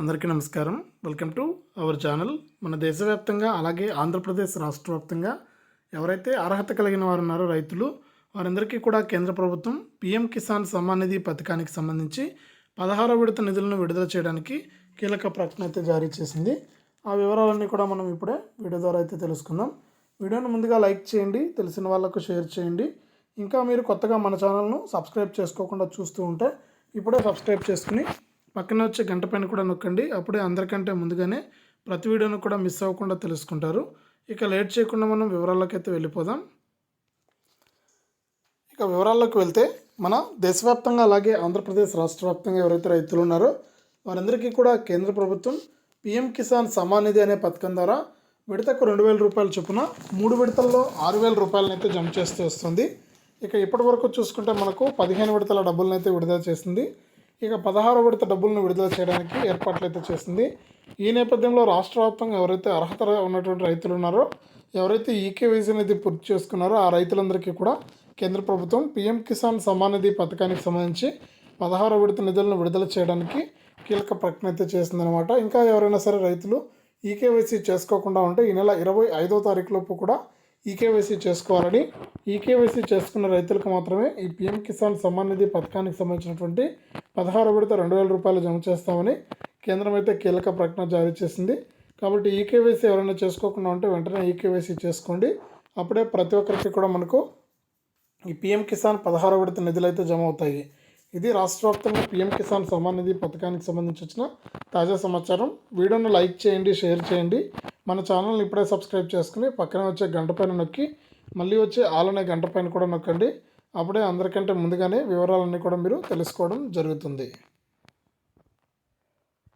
అందరికీ నమస్కారం. Welcome to our channel మన దేశవ్యాప్తంగా అలాగే ఆంధ్రప్రదేశ్ రాష్ట్ర వ్యాప్తంగా ఎవరైతే అర్హత కలిగిన వారు ఉన్నారో రైతులు వారందరికీ కూడా కేంద్ర ప్రభుత్వం పీఎం కిసాన్ సమ్మాన్ నిధి పథకానికి సంబంధించి పదహారో విడత నిధులను విడుదల చేయడానికి కీలక ప్రకటన అయితే జారీ చేసింది. ఆ వివరాలన్నీ కూడా మనం ఇప్పుడే వీడియో ద్వారా అయితే తెలుసుకుందాం. వీడియోను ముందుగా లైక్ చేయండి తెలిసిన వాళ్ళకు షేర్ చేయండి. ఇంకా మీరు కొత్తగా మన ఛానల్ను సబ్స్క్రైబ్ చేసుకోకుండా చూస్తూ ఉంటే ఇప్పుడే సబ్స్క్రైబ్ చేసుకుని పక్కన వచ్చే గంట పైన కూడా నొక్కండి. అప్పుడే అందరికంటే ముందుగానే ప్రతి వీడియోను కూడా మిస్ అవ్వకుండా తెలుసుకుంటారు. ఇక లేట్ చేయకుండా మనం వివరాల్లోకి అయితే వెళ్ళిపోదాం. ఇక వివరాల్లోకి వెళ్తే మన దేశవ్యాప్తంగా అలాగే ఆంధ్రప్రదేశ్ రాష్ట్ర వ్యాప్తంగా ఎవరైతే రైతులు ఉన్నారో వారందరికీ కూడా కేంద్ర ప్రభుత్వం పిఎం కిసాన్ సమాన్ నిధి అనే పథకం ద్వారా విడతకు రెండు వేల రూపాయలు చొప్పున మూడు విడతల్లో ఆరు వేల రూపాయలను అయితే జమ చేస్తూ వస్తుంది. ఇక ఇప్పటి వరకు చూసుకుంటే మనకు పదిహేను విడతల డబ్బులను అయితే విడుదల చేసింది ఇక పదహారో విడత డబ్బులను విడుదల చేయడానికి ఏర్పాట్లు అయితే చేసింది. ఈ నేపథ్యంలో రాష్ట్ర వ్యాప్తంగా ఎవరైతే అర్హత ఉన్నటువంటి రైతులు ఉన్నారో ఎవరైతే ఈకేవైసీ అనేది పూర్తి చేసుకున్నారో ఆ రైతులందరికీ కూడా కేంద్ర ప్రభుత్వం పీఎం కిసాన్ సమ్మాన్ నిధి పథకానికి సంబంధించి పదహారు విడత నిధులను విడుదల చేయడానికి కీలక ప్రకటన అయితే చేసిందనమాట ఇంకా ఎవరైనా సరే రైతులు ఈకేవైసీ చేసుకోకుండా ఉంటే ఈ నెల ఇరవై ఐదో తారీఖులోపు కూడా ఈకేవైసీ చేసుకోవాలని ఈకేవైసీ చేసుకున్న రైతులకు మాత్రమే ఈ పీఎం కిసాన్ సమ్మాన్ నిధి పథకానికి సంబంధించినటువంటి పదహారు విడత రెండు వేల రూపాయలు జమ చేస్తామని కేంద్రం అయితే కీలక ప్రకటన జారీ చేసింది. కాబట్టి ఈకేవైసీ ఎవరైనా చేసుకోకుండా ఉంటే వెంటనే ఈకేవైసీ చేసుకోండి. అప్పుడే ప్రతి ఒక్కరికి కూడా మనకు ఈ పీఎం కిసాన్ పదహారు విడత నిధులు అయితే జమ అవుతాయి. ఇది రాష్ట్ర వ్యాప్తంగా పీఎం కిసాన్ సమ్మాన్ నిధి పథకానికి సంబంధించి వచ్చిన తాజా సమాచారం. వీడియోను లైక్ చేయండి షేర్ చేయండి. మన ఛానల్ని ఇప్పుడే సబ్స్క్రైబ్ చేసుకుని పక్కన వచ్చే గంట పైన నొక్కి మళ్ళీ వచ్చే ఆలనే గంట పైన కూడా నొక్కండి. అప్పుడే అందరికంటే ముందుగానే వివరాలన్నీ కూడా మీరు తెలుసుకోవడం జరుగుతుంది.